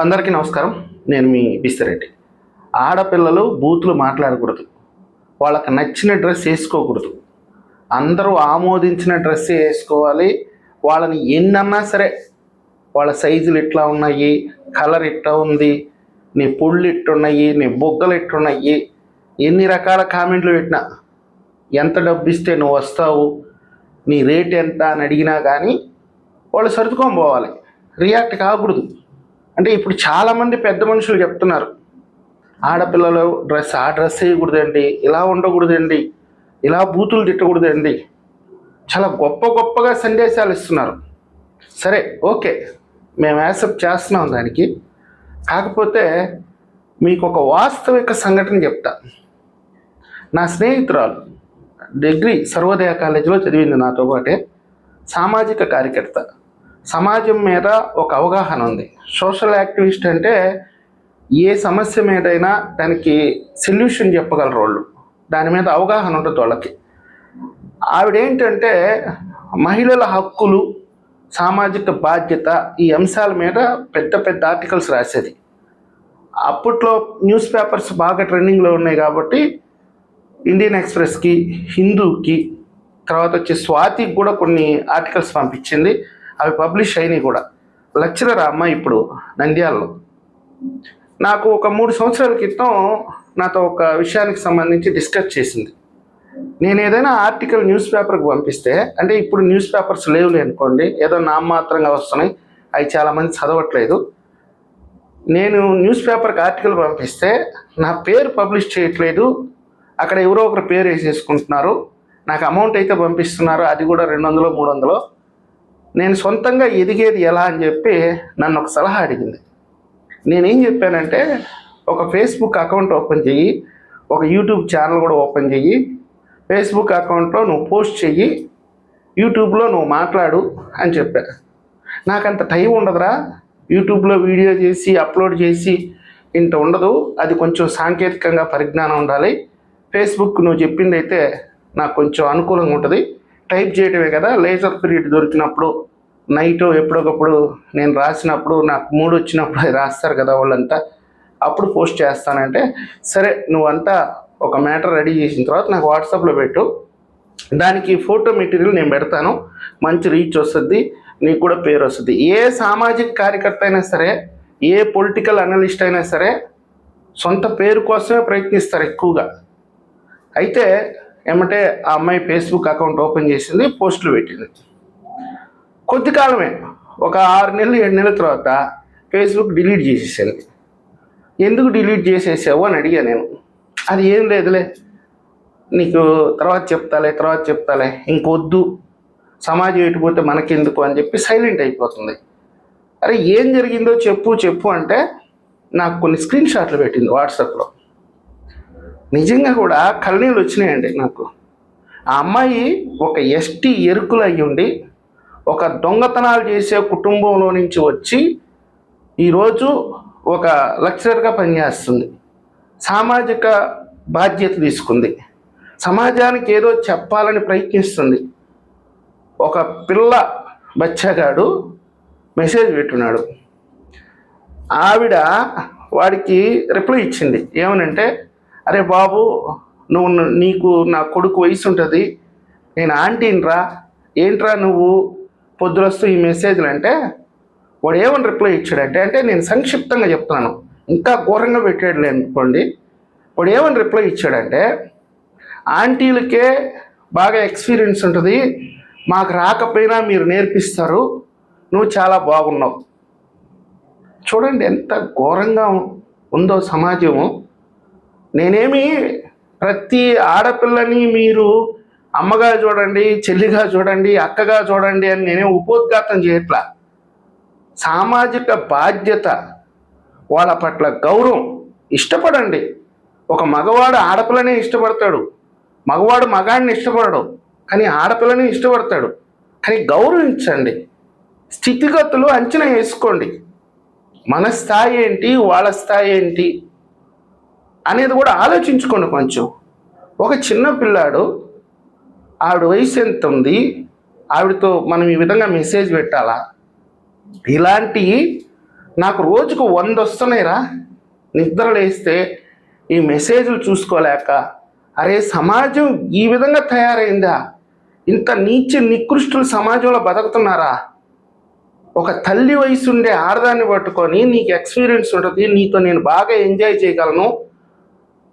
అందరికీ నమస్కారం. నేను మీ బిస్తిరెడ్డి ఆడపిల్లలు బూతులు మాట్లాడకూడదు. వాళ్ళకి నచ్చిన డ్రెస్ వేసుకోకూడదు. అందరూ ఆమోదించిన డ్రెస్ వేసుకోవాలి. వాళ్ళని ఎన్నన్నా సరే వాళ్ళ సైజులు ఇట్లా ఉన్నాయి కలర్ ఇట్లా ఉంది నీ పుళ్ళు ఇట్టున్నాయి నీ బొగ్గలు ఇట్టున్నాయి ఎన్ని రకాల కామెంట్లు పెట్టినా ఎంత డబ్బు ఇస్తే నువ్వు వస్తావు? నీ రేట్ ఎంత? అని అడిగినా కానీ వాళ్ళు సర్దుకొని పోవాలి. రియాక్ట్ కాకూడదు. అంటే ఇప్పుడు చాలామంది పెద్ద మనుషులు చెప్తున్నారు. ఆడపిల్లలు డ్రెస్ ఆ డ్రెస్ వేయకూడదండి ఇలా ఉండకూడదండి ఇలా బూతులు తిట్టకూడదండి. చాలా గొప్ప గొప్పగా సందేశాలు ఇస్తున్నారు. సరే ఓకే. మేము యాక్సెప్ట్ చేస్తున్నాం దానికి. కాకపోతే మీకు ఒక వాస్తవిక సంఘటన చెప్తా. నా స్నేహితురాలు డిగ్రీ సర్వోదయ కాలేజీలో చదివింది నాతో పాటే సామాజిక కార్యకర్త. సమాజం మీద ఒక అవగాహన ఉంది. సోషల్ యాక్టివిస్ట్ అంటే ఏ సమస్య మీదైనా దానికి సొల్యూషన్ చెప్పగలరు వాళ్ళు. దాని మీద అవగాహన ఉంటుంది వాళ్ళకి. ఆవిడేంటంటే మహిళల హక్కులు సామాజిక బాధ్యత ఈ అంశాల మీద పెద్ద పెద్ద ఆర్టికల్స్ రాసేది. అప్పట్లో న్యూస్ పేపర్స్ బాగా ట్రెండింగ్లో ఉన్నాయి కాబట్టి ఇండియన్ ఎక్స్ప్రెస్కి హిందూకి తర్వాత వచ్చి స్వాతికి కూడా కొన్ని ఆర్టికల్స్ పంపించింది. అవి పబ్లిష్ అయినాయి కూడా. లెక్చరర్ అమ్మ ఇప్పుడు నంద్యాలలో. నాకు ఒక మూడు సంవత్సరాల క్రితం నాతో ఒక విషయానికి సంబంధించి డిస్కస్ చేసింది. నేను ఏదైనా ఆర్టికల్ న్యూస్ పేపర్కి పంపిస్తే అంటే ఇప్పుడు న్యూస్ పేపర్స్ లేవులే అనుకోండి ఏదో నామమాత్రంగా వస్తున్నాయి అవి చాలామంది చదవట్లేదు. నేను న్యూస్ పేపర్కి ఆర్టికల్ పంపిస్తే నా పేరు పబ్లిష్ చేయట్లేదు అక్కడ ఎవరో ఒకరు పేరు వేసేసుకుంటున్నారు నాకు అమౌంట్ అయితే పంపిస్తున్నారు అది కూడా రెండు వందలు మూడు వందలు నేను సొంతంగా ఎదిగేది ఎలా అని చెప్పి నన్ను ఒక సలహా అడిగింది. నేనేం చెప్పానంటే ఒక ఫేస్బుక్ అకౌంట్ ఓపెన్ చెయ్యి ఒక యూట్యూబ్ ఛానల్ కూడా ఓపెన్ చెయ్యి ఫేస్బుక్ అకౌంట్లో నువ్వు పోస్ట్ చెయ్యి యూట్యూబ్లో నువ్వు మాట్లాడు అని చెప్పా. నాకంత టైం ఉండదురా యూట్యూబ్లో వీడియో చేసి అప్లోడ్ చేసి ఇంత ఉండదు అది కొంచెం సాంకేతికంగా పరిజ్ఞానం ఉండాలి. ఫేస్బుక్ నువ్వు చెప్పింది అయితే నాకు కొంచెం అనుకూలంగా ఉంటుంది. టైప్ చేయటమే కదా లేజర్ పీరియడ్ దొరికినప్పుడు నైట్ ఎప్పుడొకప్పుడు నేను రాసినప్పుడు నాకు మూడు వచ్చినప్పుడు అది రాస్తారు కదా వాళ్ళంతా. అప్పుడు పోస్ట్ చేస్తానంటే సరే నువ్వంతా ఒక మ్యాటర్ రెడీ చేసిన తర్వాత నాకు వాట్సాప్లో పెట్టు. దానికి ఫోటో మెటీరియల్ నేను పెడతాను. మంచి రీచ్ వస్తుంది నీకు కూడా పేరు వస్తుంది. ఏ సామాజిక కార్యకర్త అయినా సరే ఏ పొలిటికల్ అనలిస్ట్ అయినా సరే సొంత పేరు కోసమే ప్రయత్నిస్తారు ఎక్కువగా. అయితే ఏమంటే ఆ అమ్మాయి ఫేస్బుక్ అకౌంట్ ఓపెన్ చేసింది పోస్టులు పెట్టింది. కొద్ది కాలమే. ఒక ఆరు నెలలు ఏడు నెలల తర్వాత ఫేస్బుక్ డిలీట్ చేసేసాను. ఎందుకు డిలీట్ చేసేసావు అని అడిగా నేను. అది ఏం లేదులే. నీకు తర్వాత చెప్తాలే తర్వాత చెప్తాలే. ఇంకొద్దు. సమాజం ఎటుపోతే మనకెందుకు అని చెప్పి సైలెంట్ అయిపోతుంది. అరే ఏం జరిగిందో చెప్పు చెప్పు అంటే నాకు కొన్ని స్క్రీన్ షాట్లు పెట్టింది వాట్సాప్లో నిజంగా కూడా కళ్ళనీళ్ళు వచ్చినాయండి నాకు. ఆ అమ్మాయి ఒక ఎస్టీ ఎరుకులు అయ్యి ఉండి ఒక దొంగతనాలు చేసే కుటుంబంలో నుంచి వచ్చి ఈరోజు ఒక లెక్చరర్గా పనిచేస్తుంది. సామాజిక బాధ్యత తీసుకుంది. సమాజానికి ఏదో చెప్పాలని ప్రయత్నిస్తుంది. ఒక పిల్ల బచ్చగాడు మెసేజ్ పెట్టున్నాడు. ఆవిడ వాడికి రిప్లై ఇచ్చింది. ఏమనంటే అరే బాబు నువ్వు నీకు నా కొడుకు వయసు ఉంటుంది నేను ఆంటీనరా ఏంట్రా నువ్వు? పొద్దురస్తూ ఈ మెసేజ్లు అంటే వాడు ఏమని రిప్లై ఇచ్చాడంటే అంటే నేను సంక్షిప్తంగా చెప్తున్నాను. ఇంకా ఘోరంగా పెట్టాడు అనుకోండి. వాడు ఏమని రిప్లై ఇచ్చాడంటే ఆంటీలకే బాగా ఎక్స్పీరియన్స్ ఉంటుంది. మాకు రాకపోయినా మీరు నేర్పిస్తారు. నువ్వు చాలా బాగున్నావు. చూడండి ఎంత ఘోరంగా ఉందో సమాజము. నేనేమి ప్రతి ఆడపిల్లని మీరు అమ్మగా చూడండి చెల్లిగా చూడండి అక్కగా చూడండి అని నేనేం ఉపోద్ఘాతం చేయట్లా. సామాజిక బాధ్యత వాళ్ళ పట్ల గౌరవం ఇష్టపడండి. ఒక మగవాడు ఆడపిల్లనే ఇష్టపడతాడు. మగవాడు మగాడిని ఇష్టపడడు కానీ ఆడపిల్లని ఇష్టపడతాడు. కానీ గౌరవించండి. స్థితిగతులు అంచనా వేసుకోండి. మన స్థాయి ఏంటి వాళ్ళ స్థాయి ఏంటి అనేది కూడా ఆలోచించుకోండి కొంచెం. ఒక చిన్న పిల్లాడు ఆవిడ వయసు ఎంత ఉంది? ఆవిడతో మనం ఈ విధంగా మెసేజ్ పెట్టాలా? ఇలాంటి నాకు రోజుకు వంద వస్తున్నాయిరా. నిద్ర లేస్తే ఈ మెసేజ్లు చూసుకోలేక అరే సమాజం ఈ విధంగా తయారైందా? ఇంత నీచ నికృష్టులు సమాజంలో బతుకుతున్నారా? ఒక తల్లి వయసు ఉండే ఆడదాన్ని పట్టుకొని నీకు ఎక్స్పీరియన్స్ ఉంటుంది నీతో నేను బాగా ఎంజాయ్ చేయగలను.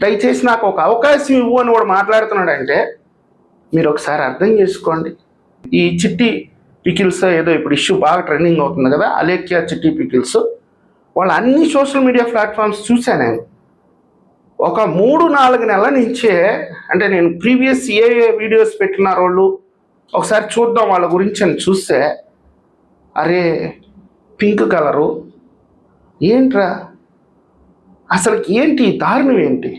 దయచేసి నాకు ఒక అవకాశం ఇవ్వు అని కూడా మాట్లాడుతున్నాడంటే మీరు ఒకసారి అర్థం చేసుకోండి. ఈ చిట్టి పికిల్స్ ఏదో ఇప్పుడు ఇష్యూ బాగా ట్రెండింగ్ అవుతుంది కదా అలేఖ్య చిట్టి పికిల్స్. వాళ్ళ అన్ని సోషల్ మీడియా ప్లాట్ఫామ్స్ చూశాను నేను. ఒక మూడు నాలుగు నెలల నుంచే అంటే నేను ప్రీవియస్ ఏ ఏ వీడియోస్ పెట్టినారు వాళ్ళు ఒకసారి చూద్దాం వాళ్ళ గురించి అని చూస్తే అరే పింక్ కలరు. ఏంట్రా? అసలు ఏంటి దారుణం ఏంటి?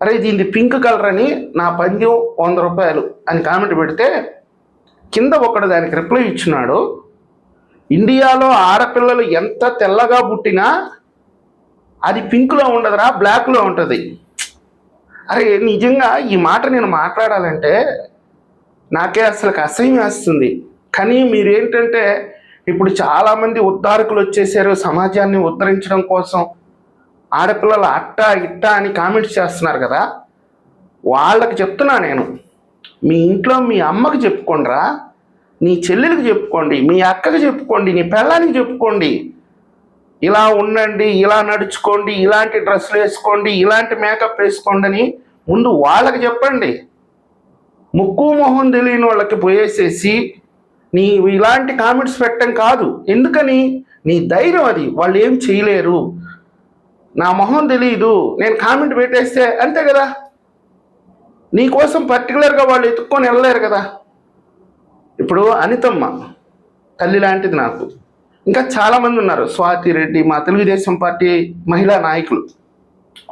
అరే దీన్ని పింక్ కలర్ అని నా పందెం వంద రూపాయలు అని కామెంట్ పెడితే కింద ఒకడు దానికి రిప్లై ఇచ్చినాడు. ఇండియాలో ఆడపిల్లలు ఎంత తెల్లగా పుట్టినా అది పింక్లో ఉండదురా బ్లాక్లో ఉంటుంది. అరే నిజంగా ఈ మాట నేను మాట్లాడాలంటే నాకే అసలు అసహ్యం వేస్తుంది. కానీ మీరేంటంటే ఇప్పుడు చాలామంది ఉద్ధారకులు వచ్చేసారు సమాజాన్ని ఉద్ధరించడం కోసం ఆడపిల్లలు అట్ట ఇట్ట అని కామెంట్స్ చేస్తున్నారు కదా వాళ్ళకి చెప్తున్నా నేను. మీ ఇంట్లో మీ అమ్మకి చెప్పుకోండిరా నీ చెల్లెలికి చెప్పుకోండి మీ అక్కకి చెప్పుకోండి నీ పెళ్ళానికి చెప్పుకోండి. ఇలా ఉండండి ఇలా నడుచుకోండి ఇలాంటి డ్రెస్సులు వేసుకోండి ఇలాంటి మేకప్ వేసుకోండి అని ముందు వాళ్ళకి చెప్పండి. ముక్కు మొహం తెలియని వాళ్ళకి పోయేసేసి నీ ఇలాంటి కామెంట్స్ పెట్టడం కాదు. ఎందుకని? నీ ధైర్యం అది. వాళ్ళు ఏం చేయలేరు. నా మొహం తెలియదు నేను కామెంట్ పెట్టేస్తే అంతే కదా? నీకోసం పర్టికులర్గా వాళ్ళు ఎత్తుక్కొని వెళ్ళలేరు కదా? ఇప్పుడు అనితమ్మ తల్లి లాంటిది నాకు. ఇంకా చాలామంది ఉన్నారు స్వాతి రెడ్డి మా తెలుగుదేశం పార్టీ మహిళా నాయకులు.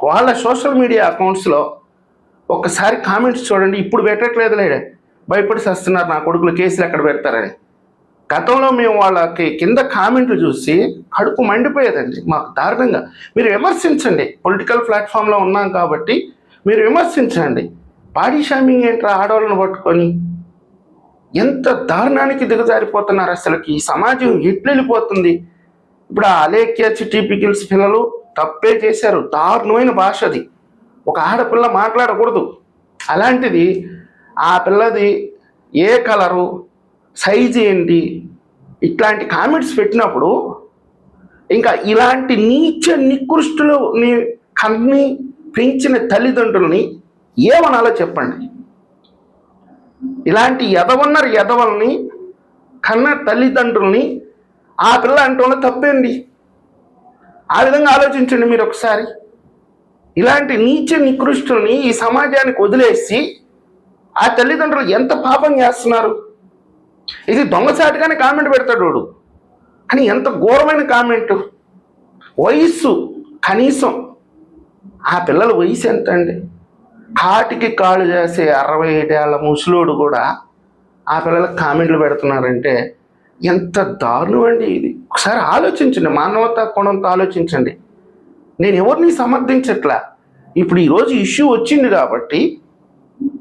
వాళ్ళ సోషల్ మీడియా అకౌంట్స్లో ఒక్కసారి కామెంట్స్ చూడండి ఇప్పుడు పెట్టట్లేదులే భయపడి వస్తున్నారు నా కొడుకులు కేసులు ఎక్కడ పెడతారని. గతంలో మేము వాళ్ళకి కింద కామెంట్లు చూసి కడుపు మండిపోయేదండి. మాకు దారుణంగా. మీరు విమర్శించండి. పొలిటికల్ ప్లాట్ఫామ్లో ఉన్నాం కాబట్టి మీరు విమర్శించండి. బాడీ షామింగ్ ఏంట్రా ఆడవాళ్ళని పట్టుకొని? ఎంత దారుణానికి దిగజారిపోతున్నారు అసలుకి? ఈ సమాజం ఎట్లు వెళ్ళిపోతుంది ఇప్పుడు ఆ అలేఖ్య చిట్టి పికిల్స్ పిల్లలు తప్పే చేశారు. దారుణమైన భాష అది. ఒక ఆడపిల్ల మాట్లాడకూడదు. అలాంటిది ఆ పిల్లది ఏ కలరు సైజ్ ఏంటి? ఇట్లాంటి కామెంట్స్ పెట్టినప్పుడు ఇంకా ఇలాంటి నీచ నికృష్టులని కన్ని పెంచిన తల్లిదండ్రులని ఏమనాలో చెప్పండి? ఇలాంటి ఎదవన్నరు ఎదవల్ని కన్న తల్లిదండ్రుల్ని ఆ పిల్ల అంటూ తప్పేండి ఆ విధంగా ఆలోచించండి మీరు ఒకసారి. ఇలాంటి నీచ నికృష్టుల్ని ఈ సమాజానికి వదిలేసి ఆ తల్లిదండ్రులు ఎంత పాపం చేస్తున్నారు? ఇది దొంగసాటిగానే కామెంట్ పెడతాడు వాడు. కానీ ఎంత ఘోరమైన కామెంట్ వయస్సు కనీసం. ఆ పిల్లల వయసు ఎంత అండి కాటికి కాళ్ళు చేసే అరవై ఏడేళ్ళ ముసలోడు కూడా ఆ పిల్లలకు కామెంట్లు పెడుతున్నారంటే ఎంత దారుణం అండి ఇది. ఒకసారి ఆలోచించండి మానవతా కోణంతో ఆలోచించండి. నేను ఎవరిని సమర్థించట్లా? ఇప్పుడు ఈరోజు ఇష్యూ వచ్చింది కాబట్టి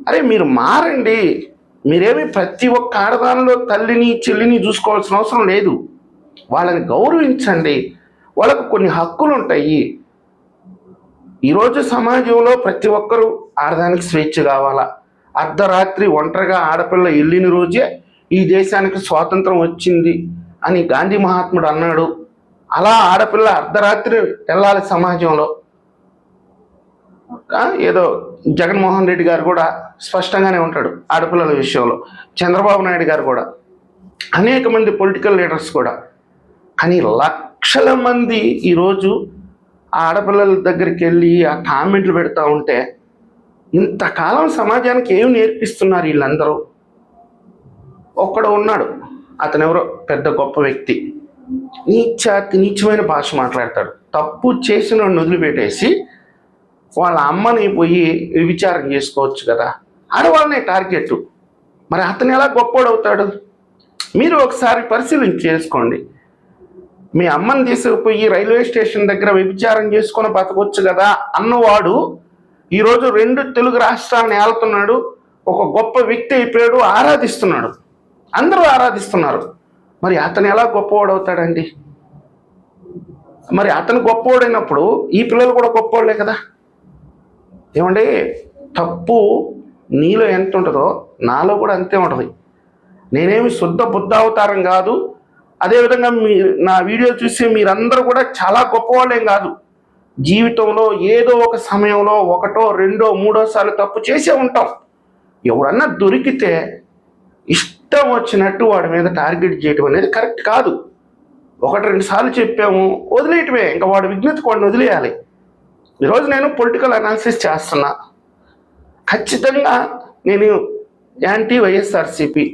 అరే మీరు మారండి. మీరేమి ప్రతి ఒక్క ఆడదానిలో తల్లిని చెల్లిని చూసుకోవాల్సిన అవసరం లేదు. వాళ్ళని గౌరవించండి. వాళ్ళకు కొన్ని హక్కులు ఉంటాయి ఈరోజు సమాజంలో ప్రతి ఒక్కరూ ఆడదానికి స్వేచ్ఛ కావాలా? అర్ధరాత్రి ఒంటరిగా ఆడపిల్ల వెళ్ళిన రోజే ఈ దేశానికి స్వాతంత్రం వచ్చింది అని గాంధీ మహాత్ముడు అన్నాడు. అలా ఆడపిల్ల అర్ధరాత్రి వెళ్ళాలి సమాజంలో. ఏదో జగన్మోహన్ రెడ్డి గారు కూడా స్పష్టంగానే ఉంటాడు ఆడపిల్లల విషయంలో. చంద్రబాబు నాయుడు గారు కూడా. అనేక మంది పొలిటికల్ లీడర్స్ కూడా. కానీ లక్షల మంది ఈరోజు ఆ ఆడపిల్లల దగ్గరికి వెళ్ళి ఆ కామెంట్లు పెడతా ఉంటే ఇంతకాలం సమాజానికి ఏం నేర్పిస్తున్నారు వీళ్ళందరూ? ఒక్కడు ఉన్నాడు. అతను ఎవరో పెద్ద గొప్ప వ్యక్తి. నీచాతి నీచమైన భాష మాట్లాడతాడు. తప్పు చేసిన వదిలిపెట్టేసి వాళ్ళ అమ్మని పోయి విచారం చేసుకోవచ్చు కదా. ఆడవాళ్ళనే టార్గెట్. మరి అతను ఎలా గొప్పోడవుతాడు? మీరు ఒకసారి పరిశీలన చేసుకోండి. మీ అమ్మని తీసుకుపోయి రైల్వే స్టేషన్ దగ్గర వ్యభిచారం చేసుకొని బతకొచ్చు కదా అన్నవాడు ఈరోజు రెండు తెలుగు రాష్ట్రాలను ఏలుతున్నాడు ఒక గొప్ప వ్యక్తి అయిపోయాడు ఆరాధిస్తున్నాడు. అందరూ ఆరాధిస్తున్నారు. మరి అతను ఎలా గొప్పవాడవుతాడండి? మరి అతను గొప్పవాడైనప్పుడు ఈ పిల్లలు కూడా గొప్పవాళ్ళే కదా. ఏమండి? తప్పు నీలో ఎంత ఉంటుందో నాలో కూడా అంతే ఉంటుంది. నేనేమి శుద్ధ బుద్ధ అవతారం కాదు. అదేవిధంగా మీ నా వీడియో చూసి మీరందరూ కూడా చాలా గొప్పవాళ్ళేం కాదు. జీవితంలో ఏదో ఒక సమయంలో ఒకటో రెండో మూడోసార్లు తప్పు చేసే ఉంటాం. ఎవడన్నా దొరికితే ఇష్టం వచ్చినట్టు వాడి మీద టార్గెట్ చేయటం అనేది కరెక్ట్ కాదు. ఒకటి రెండు సార్లు చెప్పాము వదిలేయటమే. ఇంకా వాడు విజ్ఞత వాడిని వదిలేయాలి. ఈరోజు నేను పొలిటికల్ అనాలిసిస్ చేస్తున్నా. ఖచ్చితంగా నేను యాంటీ వైఎస్ఆర్సిపి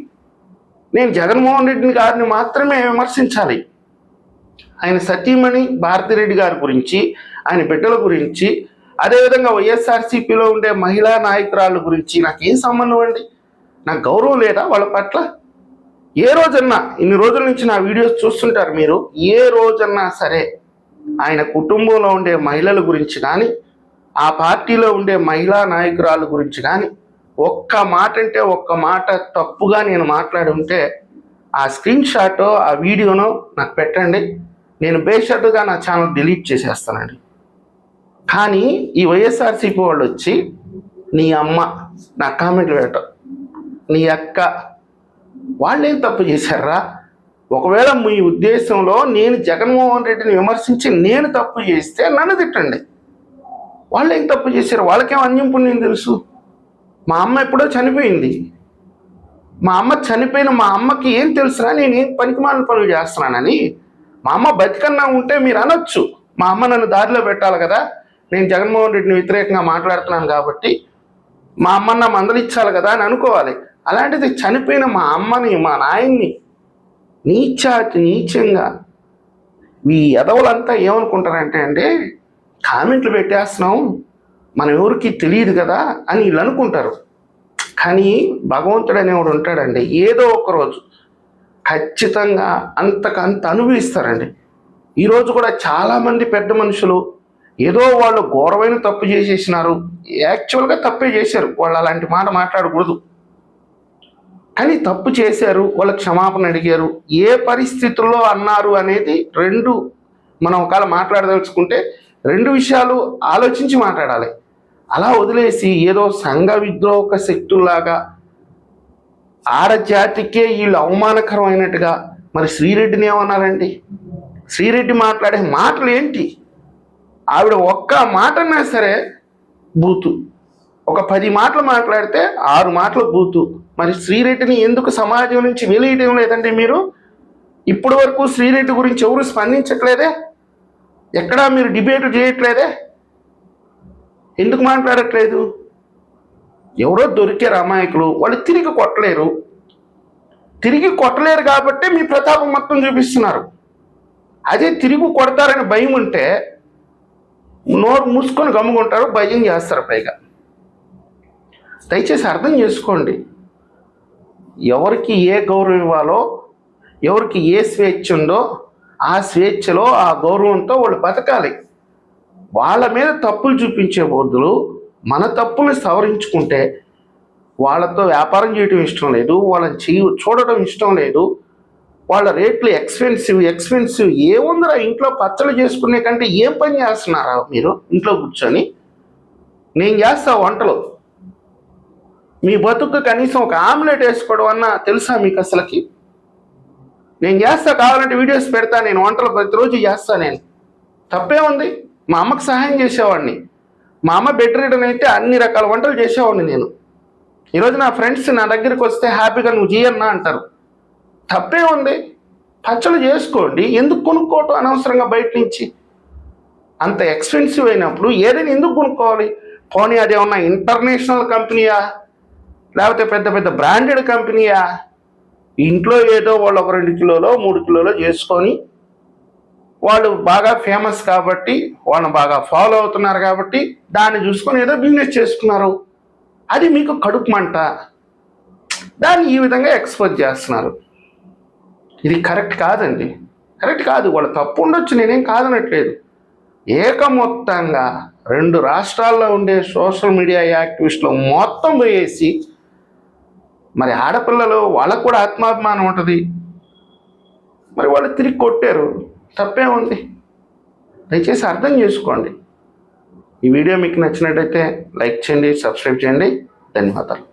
నేను జగన్మోహన్ రెడ్డి గారిని మాత్రమే విమర్శించాలి. ఆయన సతీమణి భారతిరెడ్డి గారి గురించి ఆయన బిడ్డల గురించి అదేవిధంగా వైఎస్ఆర్సీపీలో ఉండే మహిళా నాయకురాళ్ళ గురించి నాకేం సంబంధం అండి? నాకు గౌరవం లేదా వాళ్ళ పట్ల? ఏ రోజన్నా ఇన్ని రోజుల నుంచి నా వీడియోస్ చూస్తుంటారు మీరు ఏ రోజన్నా సరే ఆయన కుటుంబంలో ఉండే మహిళల గురించి కానీ ఆ పార్టీలో ఉండే మహిళా నాయకురాలు గురించి కానీ ఒక్క మాట అంటే ఒక్క మాట తప్పుగా నేను మాట్లాడి ఉంటే ఆ స్క్రీన్ షాట్ ఆ వీడియోను నాకు పెట్టండి. నేను బేషట్టుగా నా ఛానల్ డిలీట్ చేసేస్తానండి. కానీ ఈ వైఎస్ఆర్సీపీ వాళ్ళు వచ్చి నీ అమ్మ నా కామెంట్లు పెట్టం నీ అక్క వాళ్ళేం తప్పు చేశారా? ఒకవేళ మీ ఉద్దేశంలో నేను జగన్మోహన్ రెడ్డిని విమర్శించి నేను తప్పు చేస్తే నన్ను తిట్టండి. వాళ్ళు ఏం తప్పు చేశారు? వాళ్ళకేం అన్యం పుణ్యం తెలుసు? మా అమ్మ ఎప్పుడో చనిపోయింది. మా అమ్మ చనిపోయిన మా అమ్మకి ఏం తెలుసురా? నేను ఏం పనికిమాలిన పనులు చేస్తున్నానని. మా అమ్మ బతికన్నా ఉంటే మీరు అనొచ్చు. మా అమ్మ నన్ను దారిలో పెట్టాలి కదా. నేను జగన్మోహన్ రెడ్డిని వ్యతిరేకంగా మాట్లాడుతున్నాను కాబట్టి మా అమ్మ నా మందలిచ్చాలి కదా అని అనుకోవాలి. అలాంటిది చనిపోయిన మా అమ్మని మా నాయన్ని నీచాతి నీచంగా. ఈ ఎదవలంతా ఏమనుకుంటారంటే అండి కామెంట్లు పెట్టేస్తున్నాం మనం ఎవరికి తెలియదు కదా అని వీళ్ళు అనుకుంటారు. కానీ భగవంతుడు అనేవాడు ఉంటాడండి ఏదో ఒక రోజు ఖచ్చితంగా అంతకంత అనుభవిస్తారండి. ఈరోజు కూడా చాలామంది పెద్ద మనుషులు ఏదో వాళ్ళు ఘోరమైన తప్పు చేసేసినారు. యాక్చువల్గా తప్పే చేశారు. వాళ్ళు అలాంటి మాట మాట్లాడకూడదు. కానీ తప్పు చేశారు వాళ్ళ క్షమాపణ అడిగారు. ఏ పరిస్థితుల్లో అన్నారు అనేది రెండు మనం ఒకవేళ మాట్లాడదలుచుకుంటే రెండు విషయాలు ఆలోచించి మాట్లాడాలి. అలా వదిలేసి ఏదో సంఘ విద్రోహక శక్తుల్లాగా ఆడజాతికే వీళ్ళు అవమానకరమైనట్టుగా మరి శ్రీరెడ్డిని ఏమన్నారండి? శ్రీరెడ్డి మాట్లాడే మాటలు ఏంటి ఆవిడ ఒక్క మాటన్నా సరే బూతు. ఒక పది మాటలు మాట్లాడితే ఆరు మాటలు బూతు. మరి శ్రీరెడ్డిని ఎందుకు సమాజం నుంచి వెలియటం లేదండి మీరు? ఇప్పటి వరకు శ్రీరెడ్డి గురించి ఎవరు స్పందించట్లేదే? ఎక్కడా మీరు డిబేట్ చేయట్లేదే? ఎందుకు మాట్లాడట్లేదు? ఎవరో దొరికారు అమాయకులు వాళ్ళు తిరిగి కొట్టలేరు. తిరిగి కొట్టలేరు కాబట్టి మీ ప్రతాపం మొత్తం చూపిస్తున్నారు. అదే తిరిగి కొడతారని భయం ఉంటే నోరు మూసుకొని గమ్ముకుంటారు భయం చేస్తారు పైగా. దయచేసి అర్థం చేసుకోండి. ఎవరికి ఏ గౌరవం ఇవ్వాలో ఎవరికి ఏ స్వేచ్ఛ ఉందో ఆ స్వేచ్ఛలో ఆ గౌరవంతో వాళ్ళు బతకాలి. వాళ్ళ మీద తప్పులు చూపించే బదులు మన తప్పుల్ని సవరించుకుంటే వాళ్ళతో వ్యాపారం చేయడం ఇష్టం లేదు వాళ్ళని చేయ చూడడం ఇష్టం లేదు వాళ్ళ రేట్లు ఎక్స్పెన్సివ్ ఎక్స్పెన్సివ్ ఏముందిరా ఇంట్లో పచ్చళ్ళు చేసుకునే కంటే ఏం పని చేస్తున్నారా మీరు? ఇంట్లో కూర్చొని నేను చేస్తా వంటలు. మీ బతుకు కనీసం ఒక ఆమ్లెట్ వేసుకోవడం అన్నా తెలుసా మీకు అసలుకి? నేను చేస్తా కావాలంటే వీడియోస్ పెడతా నేను వంటలు ప్రతిరోజు చేస్తా నేను. తప్పే ఉంది. మా అమ్మకు సహాయం చేసేవాడిని. మా అమ్మ బెడ్ రిటర్న్ అయితే అన్ని రకాల వంటలు చేసేవాడిని నేను. ఈరోజు నా ఫ్రెండ్స్ నా దగ్గరికి వస్తే హ్యాపీగా నువ్వు చేయన్నా అంటారు. తప్పే ఉంది. పచ్చళ్ళు చేసుకోండి. ఎందుకు కొనుక్కోవటం అనవసరంగా బయట నుంచి? అంత ఎక్స్పెన్సివ్ అయినప్పుడు ఏదైనా ఎందుకు కొనుక్కోవాలి? పోనీ అది ఇంటర్నేషనల్ కంపెనీయా? లేకపోతే పెద్ద పెద్ద బ్రాండెడ్ కంపెనీయా? ఇంట్లో ఏదో వాళ్ళు ఒక రెండు కిలోలో మూడు కిలోలో చేసుకొని వాళ్ళు బాగా ఫేమస్ కాబట్టి వాళ్ళని బాగా ఫాలో అవుతున్నారు కాబట్టి దాన్ని చూసుకొని ఏదో బిజినెస్ చేసుకున్నారు. అది మీకు కడుపు మంట. దాన్ని ఈ విధంగా ఎక్స్పోజ్ చేస్తున్నారు. ఇది కరెక్ట్ కాదండి. కరెక్ట్ కాదు వాళ్ళ తప్పు ఉండొచ్చు నేనేం కాదనట్లేదు. ఏకమొత్తంగా రెండు రాష్ట్రాల్లో ఉండే సోషల్ మీడియా యాక్టివిస్టులు మొత్తం పోయేసి మరి ఆడపిల్లలు వాళ్ళకు కూడా ఆత్మాభిమానం ఉంటుంది. మరి వాళ్ళు తిరిగి కొట్టారు. తప్పే ఉంది. దయచేసి అర్థం చేసుకోండి. ఈ వీడియో మీకు నచ్చినట్టయితే లైక్ చేయండి సబ్స్క్రైబ్ చేయండి. ధన్యవాదాలు.